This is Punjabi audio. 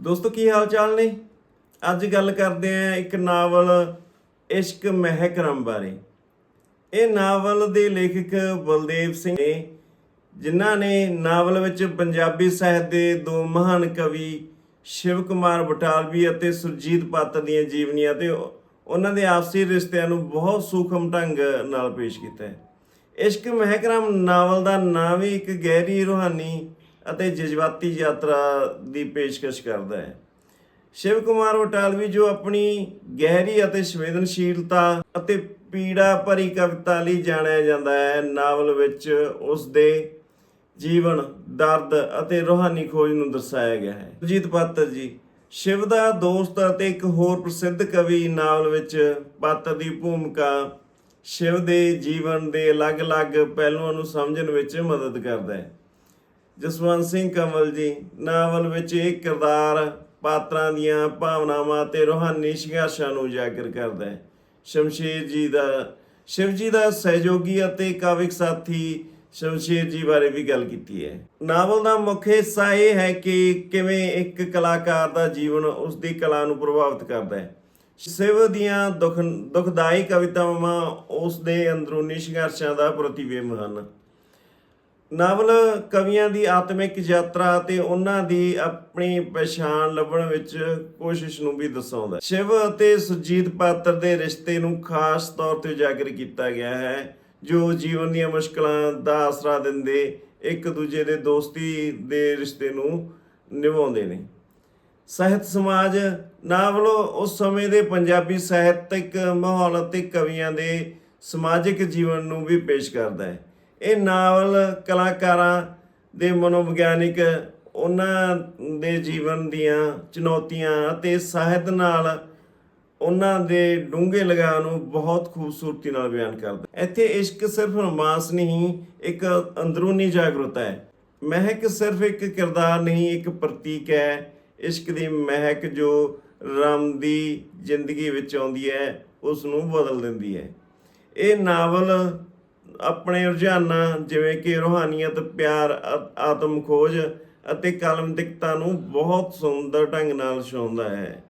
ਦੋਸਤੋ, ਕੀ ਹਾਲ ਚਾਲ ਨੇ? ਅੱਜ ਗੱਲ ਕਰਦੇ ਆਂ ਇੱਕ ਨਾਵਲ, ਇਸ਼ਕ ਮਹਿਕਰਮ ਬਾਰੇ। ਇਹ ਨਾਵਲ ਦੇ ਲੇਖਕ ਬਲਦੇਵ ਸਿੰਘ ਨੇ, ਜਿਨ੍ਹਾਂ ਨੇ ਨਾਵਲ ਵਿੱਚ ਪੰਜਾਬੀ ਸਾਹਿਤ ਦੇ ਦੋ ਮਹਾਨ ਕਵੀ ਸ਼ਿਵ ਕੁਮਾਰ ਬਟਾਲਵੀ ਅਤੇ ਸੁਰਜੀਤ ਪਾਤਰ ਦੀਆਂ ਜੀਵਨੀਆਂ ਤੇ ਉਹਨਾਂ ਦੇ ਆਪਸੀ ਰਿਸ਼ਤਿਆਂ ਨੂੰ ਬਹੁਤ ਸੂਖਮ ਢੰਗ ਨਾਲ ਪੇਸ਼ ਕੀਤਾ ਹੈ। ਇਸ਼ਕ ਮਹਿਕਰਮ ਨਾਵਲ ਦਾ ਨਾਂ ਵੀ ਇੱਕ ਗਹਿਰੀ ਰੂਹਾਨੀ ਅਤੇ ਜਜ਼ਬਾਤੀ ਯਾਤਰਾ ਦੀ ਪੇਸ਼ਕਸ਼ ਕਰਦਾ ਹੈ। ਸ਼ਿਵ ਕੁਮਾਰ ਬਟਾਲਵੀ ਜੋ ਆਪਣੀ ਗਹਿਰੀ ਅਤੇ ਸੰਵੇਦਨਸ਼ੀਲਤਾ ਅਤੇ ਪੀੜਾ ਭਰੀ ਕਵਿਤਾ ਲਈ ਜਾਣਿਆ ਜਾਂਦਾ ਹੈ, ਨਾਵਲ ਵਿੱਚ ਉਸ ਦੇ ਜੀਵਨ, ਦਰਦ ਅਤੇ ਰੂਹਾਨੀ ਖੋਜ ਨੂੰ ਦਰਸਾਇਆ ਗਿਆ ਹੈ। ਜੀਤ ਪਾਤਰ ਜੀ, ਸ਼ਿਵ ਦਾ ਦੋਸਤ ਅਤੇ ਇੱਕ ਹੋਰ ਪ੍ਰਸਿੱਧ ਕਵੀ ਨਾਵਲ ਵਿੱਚ ਪਾਤਰ ਦੀ ਭੂਮਿਕਾ ਸ਼ਿਵ ਦੇ ਜੀਵਨ ਦੇ ਅਲੱਗ-ਅਲੱਗ ਪਹਿਲੂਆਂ ਨੂੰ ਸਮਝਣ ਵਿੱਚ ਮਦਦ ਕਰਦਾ ਹੈ। ਜਸਵੰਤ ਸਿੰਘ ਕਮਲ ਜੀ, ਨਾਵਲ ਵਿੱਚ ਇਹ ਕਿਰਦਾਰ ਪਾਤਰਾਂ ਦੀਆਂ ਭਾਵਨਾਵਾਂ ਤੇ ਰੂਹਾਨੀ ਸੰਘਰਸ਼ਾਂ ਨੂੰ ਉਜਾਗਰ ਕਰਦਾ ਹੈ। ਸ਼ਮਸ਼ੀਰ ਜੀ ਦਾ, ਸ਼ਿਵ ਜੀ ਦਾ ਸਹਿਯੋਗੀ ਅਤੇ ਕਾਵਿਕ ਸਾਥੀ ਸ਼ਮਸ਼ੀਰ ਜੀ ਬਾਰੇ ਵੀ ਗੱਲ ਕੀਤੀ ਹੈ। ਨਾਵਲ ਦਾ ਮੁੱਖ ਹਿੱਸਾ ਇਹ ਹੈ ਕਿ ਕਿਵੇਂ ਇੱਕ ਕਲਾਕਾਰ ਦਾ ਜੀਵਨ ਉਸ ਦੀ ਕਲਾ ਨੂੰ ਪ੍ਰਭਾਵਿਤ ਕਰਦਾ ਹੈ। ਸ਼ਿਵ ਦੀਆਂ ਦੁਖ, ਦੁਖਦਾਈ ਕਵਿਤਾਵਾਂ ਉਸ ਦੇ ਅੰਦਰੂਨੀ ਸੰਘਰਸ਼ਾਂ ਦਾ ਪ੍ਰਤੀਬਿੰਬ ਹਨ। ਨਾਵਲ ਕਵੀਆਂ ਦੀ ਆਤਮਿਕ ਯਾਤਰਾ ਤੇ ਉਹਨਾਂ ਦੀ ਆਪਣੀ ਪਛਾਣ ਲੱਭਣ ਵਿੱਚ ਕੋਸ਼ਿਸ਼ ਨੂੰ ਵੀ ਦਰਸਾਉਂਦਾ ਹੈ। ਸ਼ਿਵ ਅਤੇ ਸੁਰਜੀਤ ਪਾਤਰ ਦੇ ਰਿਸ਼ਤੇ ਨੂੰ ਖਾਸ ਤੌਰ ਤੇ ਉਜਾਗਰ ਕੀਤਾ ਗਿਆ ਹੈ, ਜੋ ਜੀਵਨ ਦੀਆਂ ਮੁਸ਼ਕਲਾਂ ਦਾ ਆਸਰਾ ਦਿੰਦੇ ਇੱਕ ਦੂਜੇ ਦੇ ਦੋਸਤੀ ਦੇ ਰਿਸ਼ਤੇ ਨੂੰ ਨਿਭਾਉਂਦੇ ਨੇ। ਸਾਹਿਤ ਸਮਾਜ, ਨਾਵਲ ਉਸ ਸਮੇਂ ਦੇ ਪੰਜਾਬੀ ਸਾਹਿਤਿਕ ਮਾਹੌਲ ਅਤੇ ਕਵੀਆਂ ਦੇ ਸਮਾਜਿਕ ਜੀਵਨ ਨੂੰ ਵੀ ਪੇਸ਼ ਕਰਦਾ ਹੈ। ਇਹ ਨਾਵਲ ਕਲਾਕਾਰਾਂ ਦੇ ਮਨੋਵਿਗਿਆਨਿਕ ਉਹਨਾਂ ਦੇ ਜੀਵਨ ਦੀਆਂ ਚੁਣੌਤੀਆਂ ਅਤੇ ਸਾਹਿਤ ਨਾਲ ਉਹਨਾਂ ਦੇ ਡੂੰਘੇ ਲਗਾਅ ਨੂੰ ਬਹੁਤ ਖੂਬਸੂਰਤੀ ਨਾਲ ਬਿਆਨ ਕਰਦਾ ਇੱਥੇ ਇਸ਼ਕ ਸਿਰਫ ਰੋਮਾਂਸ ਨਹੀਂ, ਇੱਕ ਅੰਦਰੂਨੀ ਜਾਗਰੂਕਤਾ ਹੈ। ਮਹਿਕ ਸਿਰਫ ਇੱਕ ਕਿਰਦਾਰ ਨਹੀਂ, ਇੱਕ ਪ੍ਰਤੀਕ ਹੈ। ਇਸ਼ਕ ਦੀ ਮਹਿਕ ਜੋ ਰਾਮ ਦੀ ਜ਼ਿੰਦਗੀ ਵਿੱਚ ਆਉਂਦੀ ਹੈ ਉਸ ਨੂੰ ਬਦਲ ਦਿੰਦੀ ਹੈ। ਇਹ ਨਾਵਲ ਆਪਣੇ ਰੁਝਾਨਾਂ, ਜਿਵੇਂ ਕਿ ਰੂਹਾਨੀਅਤ, ਪਿਆਰ ਆ- ਆਤਮ ਖੋਜ ਅਤੇ ਕਲਮਦਿਕਤਾ ਨੂੰ ਬਹੁਤ ਸੁੰਦਰ ਢੰਗ ਨਾਲ ਦਰਸਾਉਂਦਾ ਹੈ।